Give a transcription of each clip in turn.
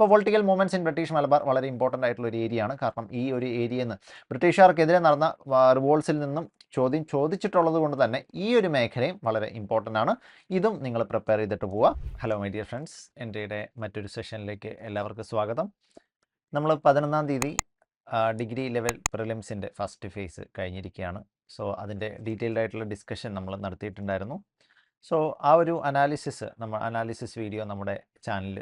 അപ്പോൾ political movements in British Malabar വളരെ important ആയിട്ടുള്ള ഒരു ഏരിയയാണ് കാരണം ഈ ഒരു ഏരിയയിൽ നിന്ന് ബ്രിട്ടീഷുകാർക്കെതിരെ നടന്ന റിവോൾസിൽ നിന്നും ചോദ്യം ചോദിച്ചിട്ടുള്ളത് കൊണ്ട് തന്നെ ഈ ഒരു മേഖലയും വളരെ ഇമ്പോർട്ടന്റ് ആണ്. ഇതും നിങ്ങൾ പ്രിപ്പയർ ചെയ്തിട്ട് പോവുക. ഹലോ മൈ ഡിയർ ഫ്രണ്ട്സ് എന്റെ മറ്റൊരു സെഷനിലേക്ക് എല്ലാവർക്കും സ്വാഗതം. നമ്മൾ പതിനൊന്നാം തീയതി ഡിഗ്രി ലെവൽ പ്രിലിംസിന്റെ ഫസ്റ്റ് ഫേസ് കഴിഞ്ഞിരിക്കുകയാണ്. സോ അതിന്റെ ഡീറ്റെയിൽഡ് ആയിട്ടുള്ള ഡിസ്കഷൻ നമ്മൾ നടത്തിയിട്ടുണ്ടായിരുന്നു. സോ ആ ഒരു അനാലിസിസ് നമ്മൾ അനാലിസിസ് വീഡിയോ നമ്മുടെ ചാനലിൽ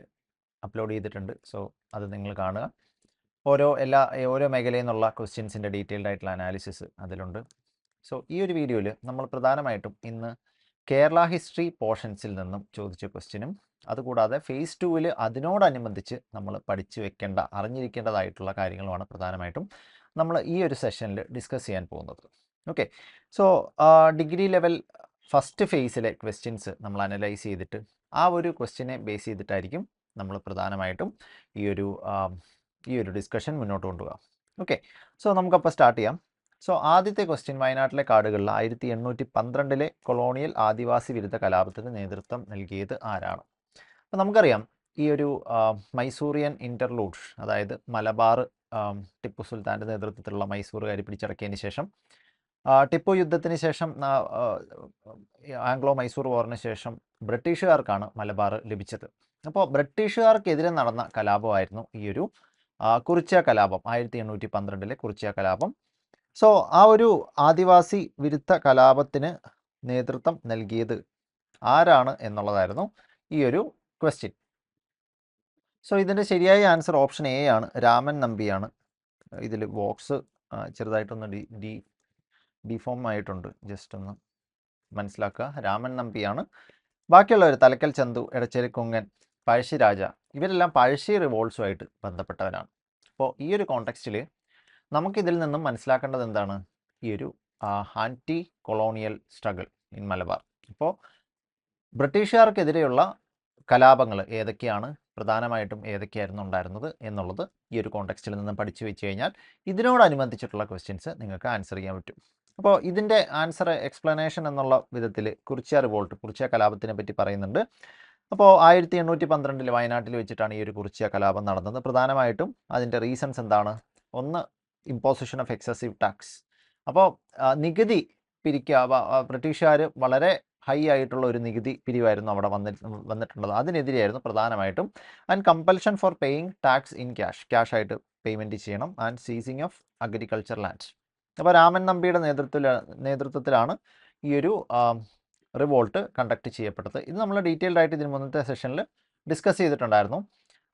അപ്ലോഡ് ചെയ്തിട്ടുണ്ട്. സോ അത് നിങ്ങൾ കാണുക. ഓരോ എല്ലാ ഓരോ മേഖലയിൽ നിന്നുള്ള ക്വസ്റ്റ്യൻസിന്റെ ഡീറ്റെയിൽഡ് ആയിട്ടുള്ള അനാലിസിസ് അതിലുണ്ട്. സോ ഈ ഒരു വീഡിയോയിൽ നമ്മൾ പ്രധാനമായിട്ടും ഇന്ന് കേരള ഹിസ്റ്ററി പോർഷൻസിൽ നിന്നും ചോദിച്ച ക്വസ്റ്റ്യനും അതുകൂടാതെ ഫേസ് ടുവിൽ അതിനോടനുബന്ധിച്ച് നമ്മൾ പഠിച്ചു വെക്കേണ്ട അറിഞ്ഞിരിക്കേണ്ടതായിട്ടുള്ള കാര്യങ്ങളുമാണ് പ്രധാനമായിട്ടും നമ്മൾ ഈ ഒരു സെഷനിൽ ഡിസ്കസ് ചെയ്യാൻ പോകുന്നത്. Okay. So degree level first ഫേസിലെ questions നമ്മൾ അനലൈസ് ചെയ്തിട്ട് ആ ഒരു ക്വസ്റ്റ്യനെ ബേസ് ചെയ്തിട്ടായിരിക്കും നമ്മൾ പ്രധാനമായിട്ടും ഈ ഒരു ഈ ഒരു ഡിസ്കഷൻ മുന്നോട്ട് കൊണ്ടുപോകാം. ഓക്കെ സോ നമുക്കപ്പോൾ സ്റ്റാർട്ട് ചെയ്യാം. സോ ആദ്യത്തെ ക്വസ്റ്റ്യൻ വയനാട്ടിലെ കാടുകളിൽ ആയിരത്തി എണ്ണൂറ്റി പന്ത്രണ്ടിലെ കൊളോണിയൽ ആദിവാസി വിരുദ്ധ കലാപത്തിന് നേതൃത്വം നൽകിയത് ആരാണ്? അപ്പോൾ നമുക്കറിയാം ഈ ഒരു മൈസൂറിയൻ ഇന്റർലൂഡ് അതായത് മലബാർ ടിപ്പു സുൽത്താന്റെ നേതൃത്വത്തിലുള്ള മൈസൂറുകാർ പിടിച്ചടക്കിയതിന് ശേഷം ടിപ്പു യുദ്ധത്തിന് ശേഷം ആംഗ്ലോ മൈസൂർ വാറിന് ശേഷം ബ്രിട്ടീഷുകാർക്കാണ് മലബാർ ലഭിച്ചത്. അപ്പോൾ ബ്രിട്ടീഷുകാർക്കെതിരെ നടന്ന കലാപമായിരുന്നു ഈ ഒരു കുറിച്യ കലാപം ആയിരത്തി എണ്ണൂറ്റി പന്ത്രണ്ടിലെ കുറിച്യ കലാപം. സോ ആ ഒരു ആദിവാസി വിരുദ്ധ കലാപത്തിന് നേതൃത്വം നൽകിയത് ആരാണ് എന്നുള്ളതായിരുന്നു ഈ ഒരു ക്വസ്റ്റ്യൻ സോ ഇതിന്റെ ശരിയായ ആൻസർ ഓപ്ഷൻ എ ആണ്. രാമൻ നമ്പിയാണ്. ഇതിൽ ബോക്സ് ചെറുതായിട്ടൊന്ന് ഡി ഡി ഡിഫോം ആയിട്ടുണ്ട്. ജസ്റ്റ് ഒന്ന് മനസ്സിലാക്കുക. രാമൻ നമ്പിയാണ്. ബാക്കിയുള്ളവർ തലക്കൽ ചന്തു എടച്ചേരി കുങ്ങൻ പഴശ്ശിരാജ ഇവരെല്ലാം പഴശ്ശി റിവോൾസുമായിട്ട് ബന്ധപ്പെട്ടവരാണ്. അപ്പോൾ ഈ ഒരു കോണ്ടെക്സ്റ്റിൽ നമുക്കിതിൽ നിന്നും മനസ്സിലാക്കേണ്ടത് എന്താണ്? ഈ ഒരു anti colonial struggle in Malabar അപ്പോൾ ബ്രിട്ടീഷുകാർക്കെതിരെയുള്ള കലാപങ്ങൾ ഏതൊക്കെയാണ്? പ്രധാനമായിട്ടും ഏതൊക്കെയായിരുന്നു ഉണ്ടായിരുന്നത് എന്നുള്ളത് ഈ ഒരു കോണ്ടെക്സ്റ്റിൽ നിന്നും പഠിച്ചു വെച്ച് കഴിഞ്ഞാൽ ഇതിനോടനുബന്ധിച്ചിട്ടുള്ള ക്വസ്റ്റ്യൻസ് നിങ്ങൾക്ക് ആൻസർ ചെയ്യാൻ പറ്റും. അപ്പോൾ ഇതിന്റെ ആൻസർ എക്സ്പ്ലനേഷൻ എന്നുള്ള വിധത്തിൽ കുറിച്ച റിവോൾട്ട് കുറിച്ച കലാപത്തിനെ പറ്റി പറയുന്നുണ്ട്. അപ്പോൾ ആയിരത്തി എണ്ണൂറ്റി പന്ത്രണ്ടിൽ വയനാട്ടിൽ വെച്ചിട്ടാണ് ഈ ഒരു കുറിച്യ കലാപം നടന്നത്. പ്രധാനമായിട്ടും അതിന്റെ റീസൺസ് എന്താണ്? ഒന്ന് ഇമ്പോസിഷൻ ഓഫ് എക്സസീവ് ടാക്സ് അപ്പോൾ നികുതി പിരിക്കുക ബ്രിട്ടീഷുകാർ വളരെ ഹൈ ആയിട്ടുള്ള ഒരു നികുതി പിരിവായിരുന്നു അവിടെ വന്നി വന്നിട്ടുള്ളത്. അതിനെതിരെയായിരുന്നു പ്രധാനമായിട്ടും and compulsion for paying tax in cash cash ആയിട്ട് പേയ്മെന്റ് ചെയ്യണം and seizing of agriculture land അപ്പോൾ രാമൻ നമ്പിയുടെ നേതൃത്വത്തിൽ നേതൃത്വത്തിലാണ് ഈ ഒരു റിവോൾട്ട് കണ്ടക്ട് ചെയ്യപ്പെട്ടത്. ഇത് നമ്മൾ ഡീറ്റെയിൽഡ് ആയിട്ട് ഇതിന് മുന്നത്തെ സെഷനിൽ ഡിസ്കസ് ചെയ്തിട്ടുണ്ടായിരുന്നു.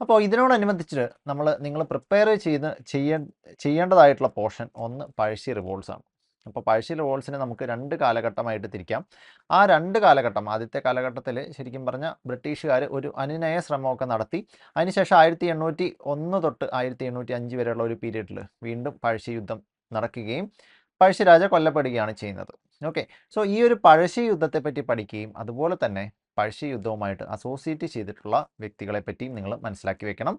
അപ്പോൾ ഇതിനോടനുബന്ധിച്ച് നമ്മൾ നിങ്ങൾ പ്രിപ്പയർ ചെയ്ത് ചെയ്യ ചെയ്യേണ്ടതായിട്ടുള്ള പോർഷൻ ഒന്ന് പഴശ്ശി റിവോൾട്ട്സ് ആണ്. അപ്പോൾ പഴശ്ശി റിവോൾട്ട്സിനെ നമുക്ക് രണ്ട് കാലഘട്ടമായിട്ട് തിരിക്കാം. ആ രണ്ട് കാലഘട്ടം ആദ്യത്തെ കാലഘട്ടത്തിൽ ശരിക്കും പറഞ്ഞാൽ ബ്രിട്ടീഷുകാർ ഒരു അനുനയ ശ്രമമൊക്കെ നടത്തി. അതിനുശേഷം ആയിരത്തി എണ്ണൂറ്റി ഒന്ന് തൊട്ട് ആയിരത്തി എണ്ണൂറ്റി അഞ്ച് വരെയുള്ള ഒരു പീരീഡിൽ വീണ്ടും പഴശ്ശി യുദ്ധം നടക്കുകയും പഴശ്ശിരാജ കൊല്ലപ്പെടുകയാണ് ചെയ്യുന്നത്. ഓക്കെ. സോ ഈ ഒരു പഴശ്ശി യുദ്ധത്തെ പറ്റി പഠിക്കുകയും അതുപോലെ തന്നെ പഴശ്ശി യുദ്ധവുമായിട്ട് അസോസിയേറ്റ് ചെയ്തിട്ടുള്ള വ്യക്തികളെ പറ്റിയും നിങ്ങൾ മനസ്സിലാക്കി വെക്കണം.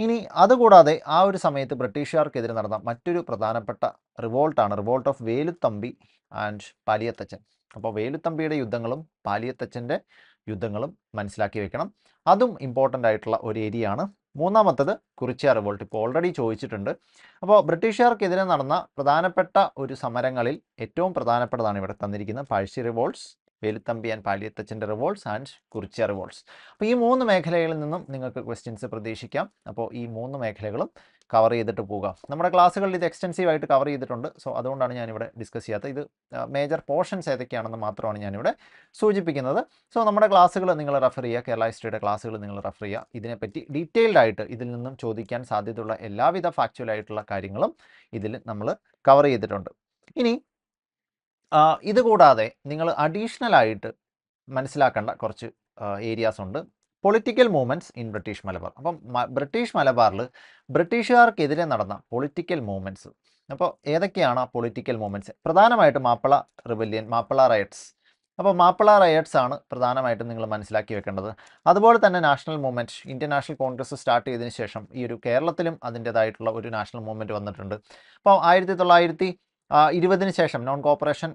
ഇനി അതുകൂടാതെ ആ ഒരു സമയത്ത് ബ്രിട്ടീഷുകാർക്കെതിരെ നടന്ന മറ്റൊരു പ്രധാനപ്പെട്ട റിവോൾട്ടാണ് revolt of Velu Thampi and Paliath Achan അപ്പോൾ വേലുത്തമ്പിയുടെ യുദ്ധങ്ങളും പാലിയത്തച്ചന്റെ യുദ്ധങ്ങളും മനസ്സിലാക്കി വെക്കണം. അതും ഇമ്പോർട്ടന്റ് ആയിട്ടുള്ള ഒരു ഏരിയ ആണ് മൂന്നാമത്തത് കുറിച്യ റിവോൾട്ട് ഇപ്പോൾ ഓൾറെഡി ചോദിച്ചിട്ടുണ്ട്. അപ്പോൾ ബ്രിട്ടീഷുകാർക്കെതിരെ നടന്ന പ്രധാനപ്പെട്ട ഒരു സമരങ്ങളിൽ ഏറ്റവും പ്രധാനപ്പെട്ടതാണ് ഇവിടെ തന്നിരിക്കുന്നത് പഴശ്ശി റിവോൾട്ട്സ് വേലുത്തമ്പി ആൻഡ് പാലിയത്തച്ഛന്റെ റിവോൾട്ട്സ് ആൻഡ് കുറിച്യ റിവോൾട്ട്സ് അപ്പോൾ ഈ മൂന്ന് മേഖലകളിൽ നിന്നും നിങ്ങൾക്ക് ക്വസ്റ്റ്യൻസ് പ്രതീക്ഷിക്കാം. അപ്പോൾ ഈ മൂന്ന് മേഖലകളും കവർ ചെയ്തിട്ട് പോകാം. നമ്മുടെ ക്ലാസ്സുകളിൽ ഇത് എക്സ്റ്റെൻസീവ് ആയിട്ട് കവർ ചെയ്തിട്ടുണ്ട്. സോ അതുകൊണ്ടാണ് ഞാനിവിടെ ഡിസ്കസ് ചെയ്യാത്ത ഇത് മേജർ പോർഷൻസ് ഏതൊക്കെയാണെന്ന് മാത്രമാണ് ഞാനിവിടെ സൂചിപ്പിക്കുന്നത്. സോ നമ്മുടെ ക്ലാസ്സുകൾ നിങ്ങൾ റെഫർ ചെയ്യുക. കേരള ഹിസ്റ്ററിയുടെ ക്ലാസ്സുകൾ നിങ്ങൾ റെഫർ ചെയ്യുക. ഇതിനെപ്പറ്റി ഡീറ്റെയിൽഡ് ആയിട്ട് ഇതിൽ നിന്നും ചോദിക്കാൻ സാധ്യതയുള്ള എല്ലാവിധ ഫാക്ച്വൽ ആയിട്ടുള്ള കാര്യങ്ങളും ഇതിൽ നമ്മൾ കവർ ചെയ്തിട്ടുണ്ട്. ഇനി ഇതുകൂടാതെ നിങ്ങൾ അഡീഷണൽ ആയിട്ട് മനസ്സിലാക്കേണ്ട കുറച്ച് ഏരിയാസ് ഉണ്ട്. Political movements in British Malabar അപ്പം ബ്രിട്ടീഷ് മലബാറിൽ ബ്രിട്ടീഷുകാർക്കെതിരെ നടന്ന പൊളിറ്റിക്കൽ മൂവ്മെന്റ്സ് അപ്പോൾ ഏതൊക്കെയാണ് ആ പൊളിറ്റിക്കൽ മൂവ്മെന്റ്സ് പ്രധാനമായിട്ടും മാപ്പിള റിബല്യൻ മാപ്പിള റയറ്റ്സ് അപ്പോൾ മാപ്പിള റയറ്റ്സ് ആണ് പ്രധാനമായിട്ടും നിങ്ങൾ മനസ്സിലാക്കി വെക്കേണ്ടത്. അതുപോലെ തന്നെ national movement Indian National Congress start ചെയ്തതിന് ശേഷം ഈ ഒരു കേരളത്തിലും അതിന്റേതായിട്ടുള്ള ഒരു നാഷണൽ മൂവ്മെന്റ് വന്നിട്ടുണ്ട്. അപ്പോൾ ആയിരത്തി തൊള്ളായിരത്തി ഇരുപതിന് ശേഷം നോൺ കോപ്പറേഷൻ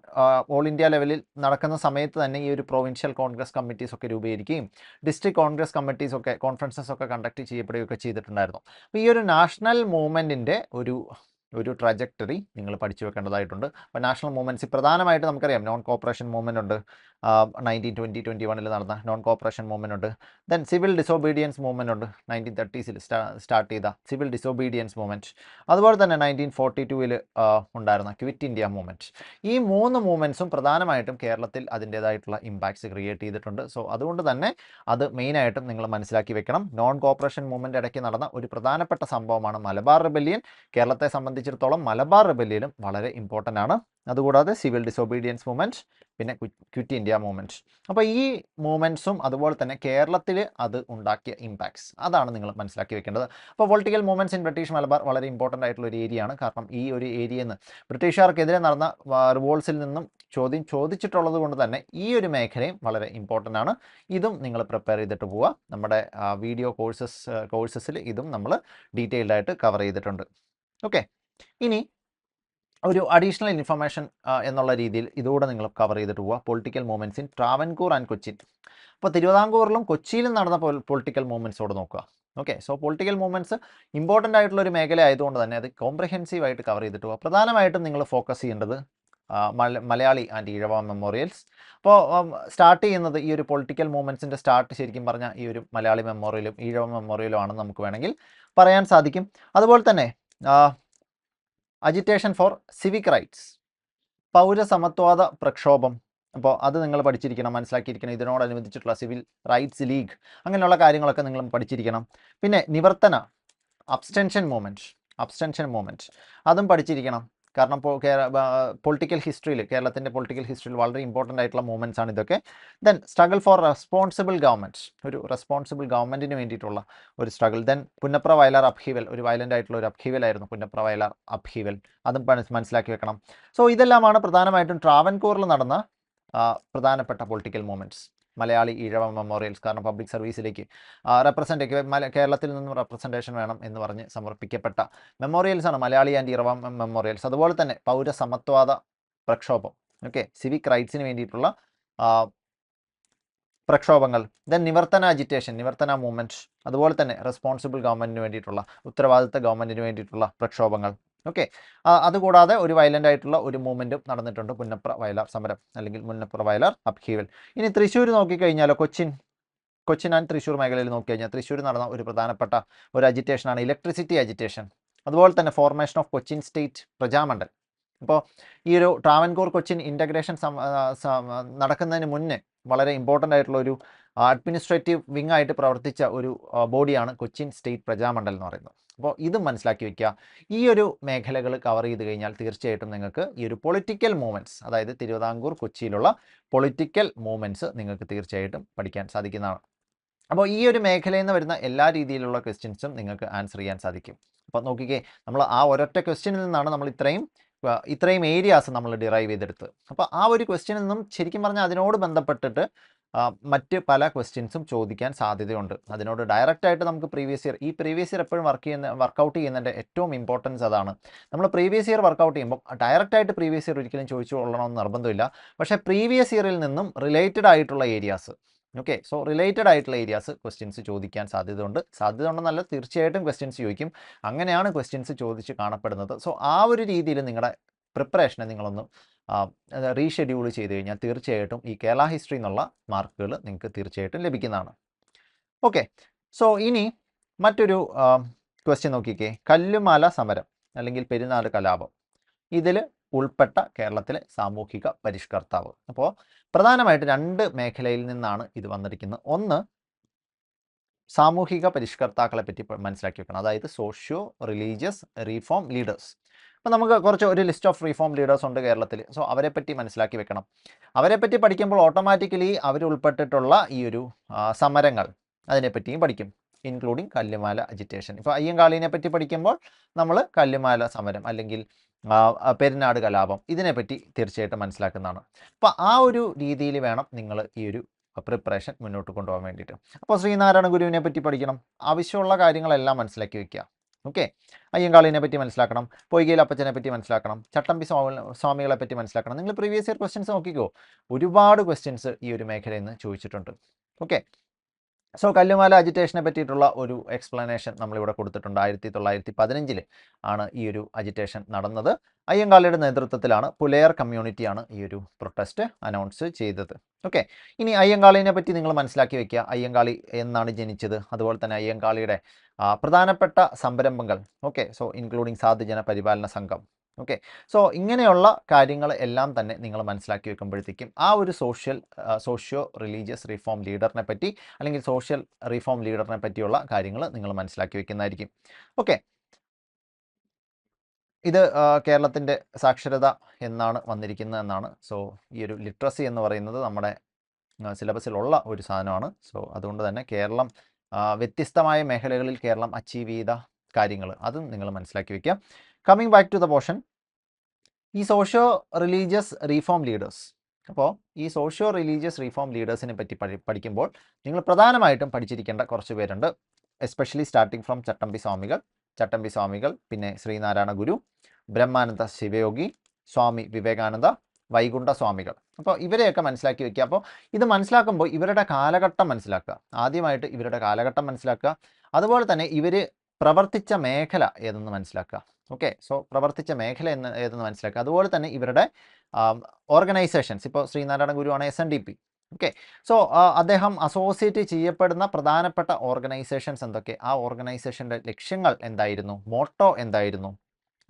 ഓൾ ഇന്ത്യ ലെവലിൽ നടക്കുന്ന സമയത്ത് തന്നെ ഈ ഒരു പ്രൊവിൻഷ്യൽ കോൺഗ്രസ് കമ്മിറ്റീസ് ഒക്കെ രൂപീകരിക്കുകയും ഡിസ്ട്രിക്ട് കോൺഗ്രസ് കമ്മിറ്റീസ് ഒക്കെ കോൺഫറൻസസ് ഒക്കെ കണ്ടക്ട് ചെയ്യപ്പെടുകയൊക്കെ ചെയ്തിട്ടുണ്ടായിരുന്നു. അപ്പോൾ ഈ ഒരു നാഷണൽ മൂവ്മെന്റിന്റെ ഒരു ഒരു ട്രജക്ടറി നിങ്ങൾ പഠിച്ചു വെക്കേണ്ടതായിട്ടുണ്ട്. അപ്പോൾ നാഷണൽ മൂവ്മെന്റ്സ് പ്രധാനമായിട്ട് നമുക്കറിയാം നോൺ കോപ്പറേഷൻ മൂവ്മെന്റ് ഉണ്ട്. നയന്റീൻ ട്വന്റി ട്വന്റി വണ്ണിൽ നടന്ന നോൺ കോപ്പറേഷൻ മൂവ്മെന്റ് ഉണ്ട്. ദെൻ സിവിൽ ഡിസോബീഡിയൻസ് മൂവ്മെന്റ് ഉണ്ട് നയന്റീൻ തേർട്ടീസിൽ സ്റ്റാർട്ട് ചെയ്ത സിവിൽ ഡിസോബീഡിയൻസ് മൂവ്മെന്റ് അതുപോലെ തന്നെ നയന്റീൻ ഫോർട്ടി ടൂവിൽ ഉണ്ടായിരുന്ന ക്വിറ്റ് ഇന്ത്യ മൂവ്മെന്റ് ഈ മൂന്ന് മൂവ്മെന്റ്സും പ്രധാനമായിട്ടും കേരളത്തിൽ അതിന്റേതായിട്ടുള്ള ഇമ്പാക്ട്സ് ക്രിയേറ്റ് ചെയ്തിട്ടുണ്ട്. സോ അതുകൊണ്ട് തന്നെ അത് മെയിനായിട്ടും നിങ്ങൾ മനസ്സിലാക്കി വെക്കണം. നോൺ കോപ്പറേഷൻ മൂവ്മെന്റ് ഇടയ്ക്ക് നടന്ന ഒരു പ്രധാനപ്പെട്ട സംഭവമാണ് മലബാർ റിബല്യൻ കേരളത്തെ സംബന്ധിച്ചിടത്തോളം മലബാർ റിബല്യനും വളരെ ഇമ്പോർട്ടന്റ് ആണ്. അതുകൂടാതെ സിവിൽ ഡിസൊബീഡിയൻസ് മൂവ്മെന്റ് പിന്നെ ക്വിറ്റ് ഇന്ത്യ മൂവ്മെന്റ് അപ്പോൾ ഈ മൂവ്മെന്റ്സും അതുപോലെ തന്നെ കേരളത്തിൽ അത് ഉണ്ടാക്കിയ ഇമ്പാക്ട്സ് അതാണ് നിങ്ങൾ മനസ്സിലാക്കി വെക്കേണ്ടത്. അപ്പോൾ political movements in British Malabar വളരെ ഇമ്പോർട്ടന്റ് ആയിട്ടുള്ള ഒരു ഏരിയയാണ് കാരണം ഈ ഒരു ഏരിയയിൽ നിന്ന് ബ്രിട്ടീഷുകാർക്കെതിരെ നടന്ന റിവോൾസിൽ നിന്നും ചോദ്യം ചോദിച്ചിട്ടുള്ളത് കൊണ്ട് തന്നെ ഈ ഒരു മേഖലയും വളരെ ഇമ്പോർട്ടന്റ് ആണ്. ഇതും നിങ്ങൾ പ്രിപ്പയർ ചെയ്തിട്ട് പോവുക. നമ്മുടെ വീഡിയോ കോഴ്സസ് കോഴ്സസിൽ ഇതും നമ്മൾ ഡീറ്റെയിൽഡ് ആയിട്ട് കവർ ചെയ്തിട്ടുണ്ട്. ഓക്കെ ഇനി ഒരു അഡീഷണൽ ഇൻഫർമേഷൻ എന്നുള്ള രീതിയിൽ ഇതുകൂടെ നിങ്ങൾ കവർ ചെയ്തിട്ട് പോവുക political movements in Travancore and Cochin അപ്പോൾ തിരുവിതാംകൂറിലും കൊച്ചിയിലും നടന്ന പൊളിറ്റിക്കൽ മൂവ്മെന്റ്സോട് നോക്കുക. Okay so political movements important ആയിട്ടുള്ള ഒരു മേഖല ആയതുകൊണ്ട് തന്നെ അത് കോംപ്രഹെൻസീവ് ആയിട്ട് കവർ ചെയ്തിട്ട് പോവുക പ്രധാനമായിട്ടും നിങ്ങൾ ഫോക്കസ് ചെയ്യേണ്ടത് മലയാളി ആൻഡ് ഈഴവ മെമ്മോറിയൽസ് അപ്പോൾ സ്റ്റാർട്ട് ചെയ്യുന്നത് ഈ ഒരു പൊളിറ്റിക്കൽ മൂവ്മെന്റ്സിന്റെ സ്റ്റാർട്ട് ശരിക്കും പറഞ്ഞാൽ ഈ ഒരു മലയാളി മെമ്മോറിയലും ഈഴവ മെമ്മോറിയലും ആണെന്ന് നമുക്ക് വേണമെങ്കിൽ പറയാൻ സാധിക്കും. അതുപോലെ തന്നെ അജിറ്റേഷൻ ഫോർ സിവിക് റൈറ്റ്സ് പൗരസമത്വാദ പ്രക്ഷോഭം. അപ്പോൾ അത് നിങ്ങൾ പഠിച്ചിരിക്കണം മനസ്സിലാക്കിയിരിക്കണം. ഇതിനോടനുബന്ധിച്ചിട്ടുള്ള സിവിൽ റൈറ്റ്സ് ലീഗ് അങ്ങനെയുള്ള കാര്യങ്ങളൊക്കെ നിങ്ങൾ പഠിച്ചിരിക്കണം. പിന്നെ Nivarthana abstention movement abstention movement അതും പഠിച്ചിരിക്കണം. കാരണം പൊളിറ്റിക്കൽ ഹിസ്റ്ററിയിൽ കേരളത്തിന്റെ പൊളിറ്റിക്കൽ ഹിസ്റ്ററിയിൽ വളരെ ഇമ്പോർട്ടന്റ് ആയിട്ടുള്ള മൂവ്മെന്റ്സ് ആണ് ഇതൊക്കെ. Then struggle for responsible government ഒരു റെസ്പോൺസിബിൾ ഗവൺമെന്റിന് വേണ്ടിയിട്ടുള്ള ഒരു struggle then Punnapra Vayalar upheaval ഒരു വയലന്റ് ആയിട്ടുള്ള ഒരു അപ്ഹീവൽ ആയിരുന്നു പുന്നപ്ര വയലാർ അപ്ഹീവൽ അതും മനസ്സിലാക്കി വെക്കണം. സോ ഇതെല്ലാമാണ് പ്രധാനമായിട്ടും ട്രാവൻകൂറിൽ നടന്ന പ്രധാനപ്പെട്ട political movements Malayali Ezhava memorials കാരണം പബ്ലിക് സർവീസിലേക്ക് റെപ്രസെന്റ് കേരളത്തിൽ നിന്നും റെപ്രസെന്റേഷൻ വേണം എന്ന് പറഞ്ഞ് സമർപ്പിക്കപ്പെട്ട മെമ്മോറിയൽസ് ആണ് മലയാളി ആൻഡ് ഇറവ മെമ്മോറിയൽസ് അതുപോലെ തന്നെ പൗരസമത്വാദ പ്രക്ഷോഭം. ഓക്കെ സിവിക് റൈറ്റ്സിന് വേണ്ടിയിട്ടുള്ള പ്രക്ഷോഭങ്ങൾ. Then Nivarthana agitation Nivarthana movement അതുപോലെ തന്നെ റെസ്പോൺസിബിൾ ഗവൺമെന്റിന് വേണ്ടിയിട്ടുള്ള ഉത്തരവാദിത്ത ഗവൺമെന്റിന് വേണ്ടിയിട്ടുള്ള പ്രക്ഷോഭങ്ങൾ. ഓക്കെ. അതുകൂടാതെ ഒരു വയലന്റ് ആയിട്ടുള്ള ഒരു മൂവ്മെന്റും നടന്നിട്ടുണ്ട്. മുന്നപ്ര വയലാർ സമരം അല്ലെങ്കിൽ മുന്നപ്ര വയലാർ അപ്ഹീവൽ ഇനി തൃശ്ശൂർ നോക്കിക്കഴിഞ്ഞാലോ? കൊച്ചിൻ. കൊച്ചിൻ ആൻഡ് തൃശ്ശൂർ മേഖലയിൽ നോക്കിക്കഴിഞ്ഞാൽ തൃശ്ശൂർ നടന്ന ഒരു പ്രധാനപ്പെട്ട ഒരു അജിറ്റേഷനാണ് ഇലക്ട്രിസിറ്റി അജിറ്റേഷൻ അതുപോലെ തന്നെ formation of Cochin state Praja Mandal അപ്പോൾ ഈ ഒരു ട്രാവൻകൂർ കൊച്ചിൻ ഇന്റഗ്രേഷൻ നടക്കുന്നതിന് മുന്നേ വളരെ ഇമ്പോർട്ടന്റ് ആയിട്ടുള്ള ഒരു അഡ്മിനിസ്ട്രേറ്റീവ് വിങ് ആയിട്ട് പ്രവർത്തിച്ച ഒരു ബോഡിയാണ് കൊച്ചിൻ സ്റ്റേറ്റ് പ്രജാമണ്ഡൽ എന്ന് പറയുന്നത്. അപ്പോൾ ഇത് മനസ്സിലാക്കി വെക്കുക. ഈ ഒരു മേഖലകൾ കവർ ചെയ്ത് കഴിഞ്ഞാൽ തീർച്ചയായിട്ടും നിങ്ങൾക്ക് ഈ ഒരു പൊളിറ്റിക്കൽ മൂവ്മെന്റ്സ് അതായത് തിരുവിതാംകൂർ കൊച്ചിയിലുള്ള പൊളിറ്റിക്കൽ മൂവ്മെന്റ്സ് നിങ്ങൾക്ക് തീർച്ചയായിട്ടും പഠിക്കാൻ സാധിക്കുന്നതാണ്. അപ്പോൾ ഈ ഒരു മേഖലയിൽ നിന്ന് വരുന്ന എല്ലാ രീതിയിലുള്ള ക്വസ്റ്റ്യൻസും നിങ്ങൾക്ക് ആൻസർ ചെയ്യാൻ സാധിക്കും. അപ്പോൾ നോക്കിക്കേ നമ്മൾ ആ ഒരൊറ്റ ക്വസ്റ്റ്യനിൽ നിന്നാണ് നമ്മൾ ഇത്രയും ഇത്രയും ഏരിയാസ് നമ്മൾ ഡിറൈവ് ചെയ്തെടുത്ത്. അപ്പോൾ ആ ഒരു ക്വസ്റ്റ്യനിൽ നിന്നും ശരിക്കും പറഞ്ഞാൽ അതിനോട് ബന്ധപ്പെട്ടിട്ട് മറ്റ് പല ക്വസ്റ്റ്യൻസും ചോദിക്കാൻ സാധ്യതയുണ്ട്. അതിനോട് ഡയറക്റ്റ് ആയിട്ട് നമുക്ക് പ്രീവിയസ് ഇയർ ഈ പ്രീവിയസ് ഇയർ എപ്പോഴും വർക്ക് ചെയ്യുന്ന വർക്കൗട്ട് ചെയ്യുന്നതിന്റെ ഏറ്റവും ഇമ്പോർട്ടൻസ് അതാണ്. നമ്മൾ പ്രീവിയസ് ഇയർ വർക്കൗട്ട് ചെയ്യുമ്പോൾ ഡയറക്റ്റ് ആയിട്ട് പ്രീവിയസ് ഇയർ ഒരിക്കലും ചോദിച്ചു കൊള്ളണമെന്ന് നിർബന്ധമില്ല. പക്ഷേ പ്രീവിയസ് ഇയറിൽ നിന്നും റിലേറ്റഡ് ആയിട്ടുള്ള ഏരിയാസ് ഓക്കെ സോ റിലേറ്റഡ് ആയിട്ടുള്ള ഏരിയാസ് ക്വസ്റ്റ്യൻസ് ചോദിക്കാൻ സാധ്യതയുണ്ട്. സാധ്യത ഉണ്ടെന്നല്ല തീർച്ചയായിട്ടും ക്വസ്റ്റ്യൻസ് ചോദിക്കും. അങ്ങനെയാണ് ക്വസ്റ്റ്യൻസ് ചോദിച്ച് കാണപ്പെടുന്നത്. സോ ആ ഒരു രീതിയിൽ നിങ്ങളുടെ പ്രിപ്പറേഷനെ നിങ്ങളൊന്ന് റീഷെഡ്യൂൾ ചെയ്ത് കഴിഞ്ഞാൽ തീർച്ചയായിട്ടും ഈ കേരള ഹിസ്റ്ററി എന്നുള്ള മാർക്കുകൾ നിങ്ങൾക്ക് തീർച്ചയായിട്ടും ലഭിക്കുന്നതാണ്. ഓക്കെ സോ ഇനി മറ്റൊരു ക്വസ്റ്റ്യൻ നോക്കിക്കേ. കല്ലുമാല സമരം അല്ലെങ്കിൽ പെരുന്നാൾ കലാപം. ഇതിൽ ഉൾപ്പെട്ട കേരളത്തിലെ സാമൂഹിക പരിഷ്കർത്താവ്. അപ്പോൾ പ്രധാനമായിട്ട് രണ്ട് മേഖലയിൽ നിന്നാണ് ഇത് വന്നിരിക്കുന്നത്. ഒന്ന് സാമൂഹിക പരിഷ്കർത്താക്കളെ പറ്റി മനസ്സിലാക്കി വെക്കണം. അതായത് സോഷ്യോ റിലീജിയസ് റീഫോം ലീഡേഴ്സ്. അപ്പോൾ നമുക്ക് കുറച്ച് ഒരു ലിസ്റ്റ് ഓഫ് റീഫോം ലീഡേഴ്സ് ഉണ്ട് കേരളത്തിൽ. സോ അവരെ പറ്റി മനസ്സിലാക്കി വെക്കണം. അവരെ പറ്റി പഠിക്കുമ്പോൾ ഓട്ടോമാറ്റിക്കലി അവർ ഉൾപ്പെട്ടിട്ടുള്ള ഈ ഒരു സമരങ്ങൾ അതിനെപ്പറ്റിയും പഠിക്കും. Including Kallumala agitation. ഇപ്പോൾ അയ്യങ്കാളിനെ പറ്റി പഠിക്കുമ്പോൾ നമ്മൾ കല്ലുമാല സമരം അല്ലെങ്കിൽ പെരുന്നാട് കലാപം ഇതിനെപ്പറ്റി തീർച്ചയായിട്ടും മനസ്സിലാക്കുന്നതാണ്. അപ്പോൾ ആ ഒരു രീതിയിൽ വേണം നിങ്ങൾ ഈ ഒരു പ്രിപ്പറേഷൻ മുന്നോട്ട് കൊണ്ടുപോകാൻ വേണ്ടിയിട്ട്. അപ്പോൾ ശ്രീനാരായണ ഗുരുവിനെ പറ്റി പഠിക്കണം. ആവശ്യമുള്ള കാര്യങ്ങളെല്ലാം മനസ്സിലാക്കി വയ്ക്കുക ഓക്കെ? അയ്യങ്കാളിനെ പറ്റി മനസ്സിലാക്കണം. പൊയ്കയിൽ അപ്പച്ചനെ പറ്റി മനസ്സിലാക്കണം. ചട്ടമ്പി സ്വാമി സ്വാമികളെ പറ്റി മനസ്സിലാക്കണം. നിങ്ങൾ പ്രീവിയസ് ഇയർ ക്വസ്റ്റ്യൻസ് നോക്കിക്കോ. ഒരുപാട് ക്വസ്റ്റ്യൻസ് ഈ ഒരു മേഖലയിൽ നിന്ന് ചോദിച്ചിട്ടുണ്ട്. ഓക്കെ? സോ കല്ലുമാല അജിറ്റേഷനെ പറ്റിയിട്ടുള്ള ഒരു എക്സ്പ്ലനേഷൻ നമ്മളിവിടെ കൊടുത്തിട്ടുണ്ട്. ആയിരത്തി തൊള്ളായിരത്തി പതിനഞ്ചിൽ ആണ് ഈ ഒരു അജിറ്റേഷൻ നടന്നത്. അയ്യങ്കാളിയുടെ നേതൃത്വത്തിലാണ് പുലയർ കമ്മ്യൂണിറ്റിയാണ് ഈ ഒരു പ്രൊട്ടസ്റ്റ് അനൗൺസ് ചെയ്തത്. ഓക്കെ ഇനി അയ്യങ്കാളിനെ പറ്റി നിങ്ങൾ മനസ്സിലാക്കി വെക്കുക. അയ്യങ്കാളി എന്നാണ് ജനിച്ചത്. അതുപോലെ തന്നെ അയ്യങ്കാളിയുടെ പ്രധാനപ്പെട്ട സംരംഭങ്ങൾ. ഓക്കെ സോ ഇൻക്ലൂഡിങ് സാധുജന പരിപാലന സംഘം. ഓക്കെ സോ ഇങ്ങനെയുള്ള കാര്യങ്ങൾ എല്ലാം തന്നെ നിങ്ങൾ മനസ്സിലാക്കി വെക്കുമ്പോഴത്തേക്കും ആ ഒരു സോഷ്യൽ സോഷ്യോ റിലീജിയസ് റിഫോം ലീഡറിനെ പറ്റി അല്ലെങ്കിൽ സോഷ്യൽ റിഫോം ലീഡറിനെ പറ്റിയുള്ള കാര്യങ്ങൾ നിങ്ങൾ മനസ്സിലാക്കി വെക്കുന്നതായിരിക്കും. ഓക്കെ ഇത് കേരളത്തിന്റെ സാക്ഷരത എന്നാണ് വന്നിരിക്കുന്നത് എന്നാണ്. സോ ഈ ഒരു ലിറ്ററസി എന്ന് പറയുന്നത് നമ്മുടെ സിലബസിലുള്ള ഒരു സാധനമാണ്. സോ അതുകൊണ്ട് തന്നെ കേരളം വ്യത്യസ്തമായ മേഖലകളിൽ കേരളം അച്ചീവ് ചെയ്ത കാര്യങ്ങൾ അതും നിങ്ങൾ മനസ്സിലാക്കി വെക്കുക. Coming back to the portion ഈ സോഷ്യോ റിലീജിയസ് റീഫോം ലീഡേഴ്സ് അപ്പോൾ ഈ സോഷ്യോ റിലീജിയസ് റീഫോം ലീഡേഴ്സിനെ പറ്റി പഠി പഠിക്കുമ്പോൾ നിങ്ങൾ പ്രധാനമായിട്ടും പഠിച്ചിരിക്കേണ്ട കുറച്ച് പേരുണ്ട്. എസ്പെഷ്യലി സ്റ്റാർട്ടിങ് ഫ്രം ചട്ടമ്പി സ്വാമികൾ ചട്ടമ്പി സ്വാമികൾ പിന്നെ ശ്രീനാരായണ ഗുരു ബ്രഹ്മാനന്ദ ശിവയോഗി സ്വാമി വിവേകാനന്ദ വൈകുണ്ഠ സ്വാമികൾ. അപ്പോൾ ഇവരെയൊക്കെ മനസ്സിലാക്കി വെക്കുക. അപ്പോൾ ഇത് മനസ്സിലാക്കുമ്പോൾ ഇവരുടെ കാലഘട്ടം മനസ്സിലാക്കുക. ആദ്യമായിട്ട് ഇവരുടെ കാലഘട്ടം മനസ്സിലാക്കുക. അതുപോലെ തന്നെ ഇവർ പ്രവർത്തിച്ച മേഖല ഏതെന്ന് മനസ്സിലാക്കുക. ഓക്കെ സോ പ്രവർത്തിച്ച മേഖല എന്ന് ഏതെന്ന് മനസ്സിലാക്കുക. അതുപോലെ തന്നെ ഇവരുടെ ഓർഗനൈസേഷൻസ് ഇപ്പോൾ ശ്രീനാരായണ ഗുരുവാണ് S N D P okay so അദ്ദേഹം അസോസിയേറ്റ് ചെയ്യപ്പെടുന്ന പ്രധാനപ്പെട്ട ഓർഗനൈസേഷൻസ് എന്തൊക്കെ? ആ ഓർഗനൈസേഷന്റെ ലക്ഷ്യങ്ങൾ എന്തായിരുന്നു? മോട്ടോ എന്തായിരുന്നു?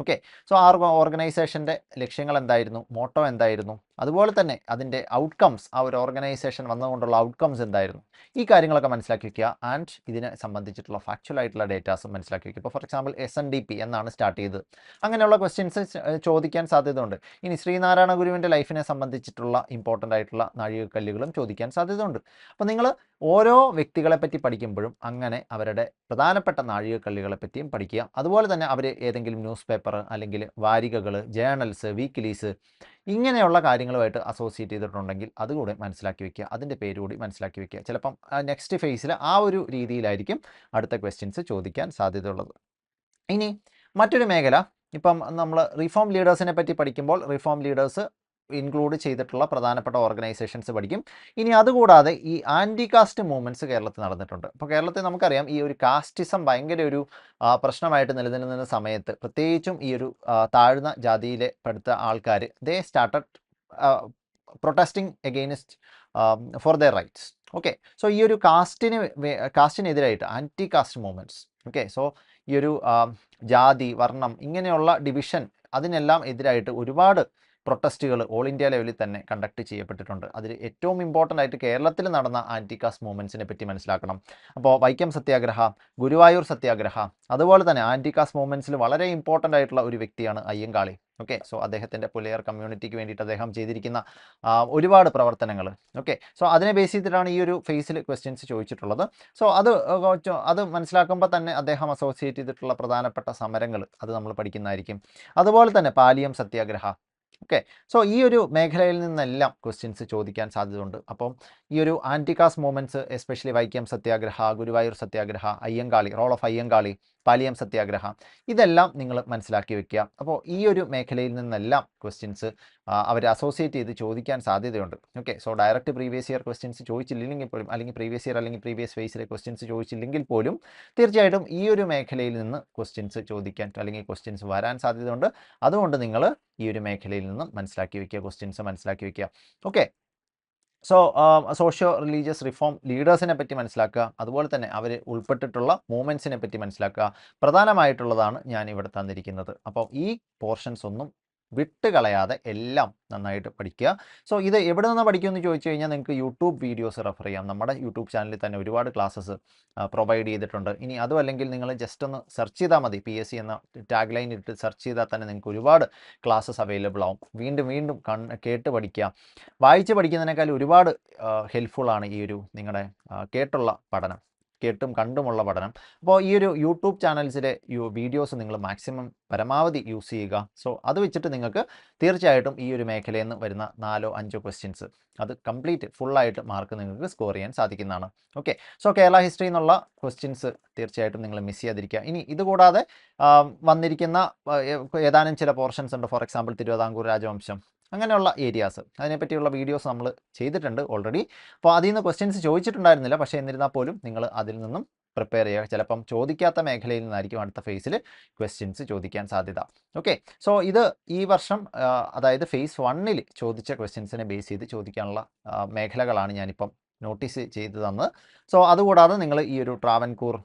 ഓക്കെ സോ ആ ഓർഗനൈസേഷന്റെ ലക്ഷ്യങ്ങൾ എന്തായിരുന്നു? മോട്ടോ എന്തായിരുന്നു? അതുപോലെ തന്നെ അതിന്റെ ഔട്ട്കംസ് ആ ഒരു ഓർഗനൈസേഷൻ വന്നതുകൊണ്ടുള്ള ഔട്ട്കംസ് എന്തായിരുന്നു? ഈ കാര്യങ്ങളൊക്കെ മനസ്സിലാക്കി വയ്ക്കുക ആൻഡ് ഇതിനെ സംബന്ധിച്ചിട്ടുള്ള ഫാക്ച്വൽ ആയിട്ടുള്ള ഡേറ്റാസും മനസ്സിലാക്കി വയ്ക്കുക ഇപ്പോൾ for example S N D P എന്നാണ് സ്റ്റാർട്ട് ചെയ്തത്. അങ്ങനെയുള്ള ക്വസ്റ്റ്യൻസ് ചോദിക്കാൻ സാധ്യതയുണ്ട്. ഇനി ശ്രീനാരായണ ഗുരുവിന്റെ ലൈഫിനെ സംബന്ധിച്ചിട്ടുള്ള ഇമ്പോർട്ടന്റ് ആയിട്ടുള്ള നാഴികക്കല്ലുകളും ചോദിക്കാൻ സാധ്യതയുണ്ട്. അപ്പോൾ നിങ്ങൾ ഓരോ വ്യക്തികളെ പറ്റി പഠിക്കുമ്പോഴും അങ്ങനെ അവരുടെ പ്രധാനപ്പെട്ട നാഴികക്കല്ലുകളെ പറ്റിയും പഠിക്കുക. അതുപോലെ തന്നെ അവർ ഏതെങ്കിലും ന്യൂസ് പേപ്പർ അല്ലെങ്കിൽ വാരികകൾ ജേണൽസ് വീക്കിലീസ് ഇങ്ങനെയുള്ള കാര്യങ്ങളുമായിട്ട് അസോസിയേറ്റ് ചെയ്തിട്ടുണ്ടെങ്കിൽ അതുകൂടി മനസ്സിലാക്കി വെക്കുക. അതിന്റെ പേര് കൂടി മനസ്സിലാക്കി വെക്കുക. ചിലപ്പം നെക്സ്റ്റ് ഫേസിൽ ആ ഒരു രീതിയിലായിരിക്കും അടുത്ത ക്വസ്റ്റ്യൻസ് ചോദിക്കാൻ സാധ്യതയുള്ളത്. ഇനി മറ്റൊരു മേഖല. ഇപ്പം നമ്മൾ റിഫോം ലീഡേഴ്സിനെ പറ്റി പഠിക്കുമ്പോൾ റിഫോം ലീഡേഴ്സ് ഇൻക്ലൂഡ് ചെയ്തിട്ടുള്ള പ്രധാനപ്പെട്ട ഓർഗനൈസേഷൻസ് പഠിക്കും. ഇനി അതുകൂടാതെ ഈ ആന്റി കാസ്റ്റ് മൂവ്മെന്റ്സ് കേരളത്തിൽ നടന്നിട്ടുണ്ട്. അപ്പോൾ കേരളത്തിൽ നമുക്കറിയാം ഈ ഒരു കാസ്റ്റിസം ഭയങ്കര ഒരു പ്രശ്നമായിട്ട് നിലനിൽക്കുന്ന സമയത്ത് പ്രത്യേകിച്ചും ഈ ഒരു താഴ്ന്ന ജാതിയിലെ പെടുത്ത ആൾക്കാർ they started protesting against for their rights okay so ഈ ഒരു കാസ്റ്റിന് കാസ്റ്റിനെതിരായിട്ട് anti caste movements okay so ഈ ഒരു ജാതി വർണം ഇങ്ങനെയുള്ള ഡിവിഷൻ അതിനെല്ലാം എതിരായിട്ട് ഒരുപാട് പ്രൊട്ടസ്റ്റുകൾ ഓൾ ഇന്ത്യ ലെവലിൽ തന്നെ കണ്ടക്ട് ചെയ്യപ്പെട്ടിട്ടുണ്ട്. അതിൽ ഏറ്റവും ഇമ്പോർട്ടന്റ് ആയിട്ട് കേരളത്തിൽ നടന്ന ആന്റി കാസ്റ്റ് മൂവ്മെന്റ്സിനെ പറ്റി മനസ്സിലാക്കണം. അപ്പോൾ വൈക്കം സത്യാഗ്രഹ ഗുരുവായൂർ സത്യാഗ്രഹ അതുപോലെ തന്നെ ആന്റി കാസ്റ്റ് മൂവ്മെന്റ്സിൽ വളരെ ഇമ്പോർട്ടന്റ് ആയിട്ടുള്ള ഒരു വ്യക്തിയാണ് അയ്യങ്കാളി. ഓക്കെ സോ അദ്ദേഹത്തിന്റെ പുലയർ കമ്മ്യൂണിറ്റിക്ക് വേണ്ടിയിട്ട് അദ്ദേഹം ചെയ്തിരിക്കുന്ന ഒരുപാട് പ്രവർത്തനങ്ങൾ. ഓക്കെ സോ അതിനെ ബേസ് ചെയ്തിട്ടാണ് ഈ ഒരു ഫേസിൽ ക്വസ്റ്റ്യൻസ് ചോദിച്ചിട്ടുള്ളത്. സോ അത് അത് മനസ്സിലാക്കുമ്പോൾ തന്നെ അദ്ദേഹം അസോസിയേറ്റ് ചെയ്തിട്ടുള്ള പ്രധാനപ്പെട്ട സമരങ്ങൾ അത് നമ്മൾ പഠിക്കുന്നതായിരിക്കും. അതുപോലെ തന്നെ പാലിയം സത്യാഗ്രഹ. ഓക്കെ സോ ഈ ഒരു മേഖലയിൽ നിന്നെല്ലാം ക്വസ്റ്റ്യൻസ് ചോദിക്കാൻ സാധ്യതയുണ്ട്. അപ്പം ഈ ഒരു anti caste movements especially Vaikom Satyagraha Guruvayur Satyagraha Ayyankali role of Ayyankali Paliyam Satyagraha. ഇതെല്ലാം നിങ്ങൾ മനസ്സിലാക്കി വെക്കുക. അപ്പോൾ ഈ ഒരു മേഖലയിൽ നിന്നെല്ലാം ക്വസ്റ്റ്യൻസ് അവർ അസോസിയേറ്റ് ചെയ്ത് ചോദിക്കാൻ സാധ്യതയുണ്ട്. Okay so direct previous year questions ചോദിച്ചില്ലെങ്കിൽ പോലും അല്ലെങ്കിൽ പ്രീവിയസ് ഇയർ അല്ലെങ്കിൽ പ്രീവിയസ് ഫേസിലെ ക്വസ്റ്റ്യൻസ് ചോദിച്ചില്ലെങ്കിൽ പോലും തീർച്ചയായിട്ടും ഈ ഒരു മേഖലയിൽ നിന്ന് ക്വസ്റ്റ്യൻസ് ചോദിക്കാൻ അല്ലെങ്കിൽ ക്വസ്റ്റ്യൻസ് വരാൻ സാധ്യതയുണ്ട്. അതുകൊണ്ട് നിങ്ങൾ ഈ ഒരു മേഖലയിൽ നിന്ന് മനസ്സിലാക്കി വെക്കുക ക്വസ്റ്റ്യൻസ് മനസ്സിലാക്കി വെക്കുക. Okay so socio religious reform ലീഡേഴ്സിനെ പറ്റി മനസ്സിലാക്കുക. അതുപോലെ തന്നെ അവർ ഉൾപ്പെട്ടിട്ടുള്ള മൂവ്മെന്റ്സിനെ പറ്റി മനസ്സിലാക്കുക. പ്രധാനമായിട്ടുള്ളതാണ് ഞാൻ ഇവിടെ തന്നിരിക്കുന്നത്. അപ്പോൾ ഈ പോർഷൻസ് ഒന്നും വിട്ടുകളയാതെ എല്ലാം നന്നായിട്ട് പഠിക്കുക. സോ ഇത് എവിടെ നിന്ന് പഠിക്കുമെന്ന് ചോദിച്ചു കഴിഞ്ഞാൽ നിങ്ങൾക്ക് യൂട്യൂബ് വീഡിയോസ് റെഫർ ചെയ്യാം. നമ്മുടെ യൂട്യൂബ് ചാനലിൽ തന്നെ ഒരുപാട് ക്ലാസ്സസ് പ്രൊവൈഡ് ചെയ്തിട്ടുണ്ട്. ഇനി അതും അല്ലെങ്കിൽ നിങ്ങൾ ജസ്റ്റ് ഒന്ന് സെർച്ച് ചെയ്താൽ മതി. പി എസ് സി എന്ന ടാഗ് ലൈൻ ഇട്ട് സെർച്ച് ചെയ്താൽ തന്നെ നിങ്ങൾക്ക് ഒരുപാട് ക്ലാസ്സസ് അവൈലബിൾ ആവും. വീണ്ടും വീണ്ടും കേട്ട് പഠിക്കുക. വായിച്ച് പഠിക്കുന്നതിനേക്കാൾ ഒരുപാട് ഹെൽപ്ഫുൾ ആണ് ഈ ഒരു നിങ്ങളുടെ കേട്ടുള്ള പഠനം. കേട്ടും കണ്ടുമുള്ള പഠനം. അപ്പോൾ ഈ ഒരു യൂട്യൂബ് ചാനൽസിലെ വീഡിയോസ് നിങ്ങൾ മാക്സിമം പരമാവധി യൂസ് ചെയ്യുക. സോ അത് വെച്ചിട്ട് നിങ്ങൾക്ക് തീർച്ചയായിട്ടും ഈ ഒരു മേഖലയിൽ നിന്ന് വരുന്ന നാലോ അഞ്ചോ ക്വസ്റ്റ്യൻസ് അത് കംപ്ലീറ്റ് ഫുള്ളായിട്ട് മാർക്ക് നിങ്ങൾക്ക് സ്കോർ ചെയ്യാൻ സാധിക്കുന്നതാണ്. ഓക്കെ സോ കേരള ഹിസ്റ്ററി എന്നുള്ള ക്വസ്റ്റ്യൻസ് തീർച്ചയായിട്ടും നിങ്ങൾ മിസ് ചെയ്യാതിരിക്കുക. ഇനി ഇതുകൂടാതെ വന്നിരിക്കുന്ന ഏതാനും ചില പോർഷൻസ് ഉണ്ട്. ഫോർ എക്സാമ്പിൾ തിരുവിതാംകൂർ രാജവംശം. അങ്ങനെയുള്ള ഏരിയാസ് അതിനെപ്പറ്റിയുള്ള വീഡിയോസ് നമ്മൾ ചെയ്തിട്ടുണ്ട് ഓൾറെഡി അപ്പോൾ അതിൽ നിന്ന് ക്വസ്റ്റ്യൻസ് ചോദിച്ചിട്ടുണ്ടായിരുന്നില്ല. പക്ഷേ എന്നിരുന്നാൽ പോലും നിങ്ങൾ അതിൽ നിന്നും പ്രിപ്പയർ ചെയ്യുക. ചിലപ്പം ചോദിക്കാത്ത മേഖലയിൽ നിന്നായിരിക്കും അടുത്ത ഫേസിൽ ക്വസ്റ്റ്യൻസ് ചോദിക്കാൻ സാധ്യത. ഓക്കെ സോ ഇത് ഈ വർഷം അതായത് ഫേസ് വണ്ണിൽ ചോദിച്ച ക്വസ്റ്റ്യൻസിനെ ബേസ് ചെയ്ത് ചോദിക്കാനുള്ള മേഖലകളാണ് ഞാനിപ്പം നോട്ടീസ് ചെയ്ത് തന്ന്. സോ അതുകൂടാതെ നിങ്ങൾ ഈ ഒരു ട്രാവൻകൂർ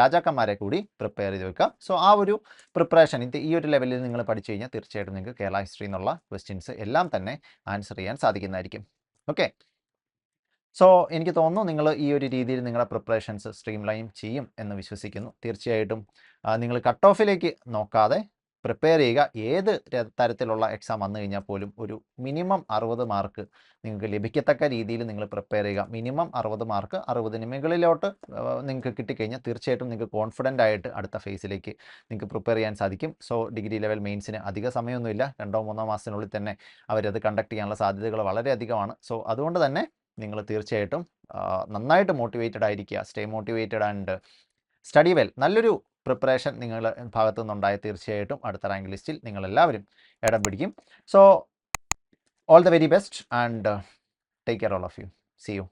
രാജാക്കന്മാരെ കൂടി പ്രിപ്പയർ ചെയ്ത് വെക്കുക. സോ ആ ഒരു പ്രിപ്പറേഷൻ ഇത് ഈ ഒരു ലെവലിൽ നിങ്ങൾ പഠിച്ചു കഴിഞ്ഞാൽ തീർച്ചയായിട്ടും നിങ്ങൾക്ക് കേരള ഹിസ്റ്ററി എന്നുള്ള ക്വസ്റ്റ്യൻസ് എല്ലാം തന്നെ ആൻസർ ചെയ്യാൻ സാധിക്കുന്നതായിരിക്കും. ഓക്കെ സോ എനിക്ക് തോന്നുന്നു നിങ്ങൾ ഈ ഒരു രീതിയിൽ നിങ്ങളുടെ പ്രിപ്പറേഷൻസ് സ്ട്രീം ലൈൻ ചെയ്യും എന്ന് വിശ്വസിക്കുന്നു. തീർച്ചയായിട്ടും നിങ്ങൾ കട്ട് ഓഫിലേക്ക് നോക്കാതെ പ്രിപ്പയർ ചെയ്യുക. ഏത് തരത്തിലുള്ള എക്സാം വന്നു കഴിഞ്ഞാൽ പോലും ഒരു മിനിമം അറുപത് മാർക്ക് നിങ്ങൾക്ക് ലഭിക്കത്തക്ക രീതിയിൽ നിങ്ങൾ പ്രിപ്പയർ ചെയ്യുക. മിനിമം അറുപത് മാർക്ക് അറുപതിന് മുകളിലോട്ട് നിങ്ങൾക്ക് കിട്ടിക്കഴിഞ്ഞാൽ തീർച്ചയായിട്ടും നിങ്ങൾക്ക് കോൺഫിഡന്റ് ആയിട്ട് അടുത്ത ഫേസിലേക്ക് നിങ്ങൾക്ക് പ്രിപ്പയർ ചെയ്യാൻ സാധിക്കും. സോ ഡിഗ്രി ലെവൽ മെയിൻസിന് അധിക സമയമൊന്നുമില്ല. രണ്ടോ മൂന്നോ മാസത്തിനുള്ളിൽ തന്നെ അവരത് കണ്ടക്ട് ചെയ്യാനുള്ള സാധ്യതകൾ വളരെയധികമാണ്. സോ അതുകൊണ്ട് തന്നെ നിങ്ങൾ തീർച്ചയായിട്ടും നന്നായിട്ട് മോട്ടിവേറ്റഡ് ആയിരിക്കുക. Stay motivated and study well നല്ലൊരു പ്രിപ്പറേഷൻ നിങ്ങൾ ഭാഗത്തു നിന്നുണ്ടായ തീർച്ചയായിട്ടും. അടുത്ത റാങ്ക് ലിസ്റ്റിൽ നിങ്ങളെല്ലാവരും ഇടം പിടിക്കും. So all the very best and take care all of you see you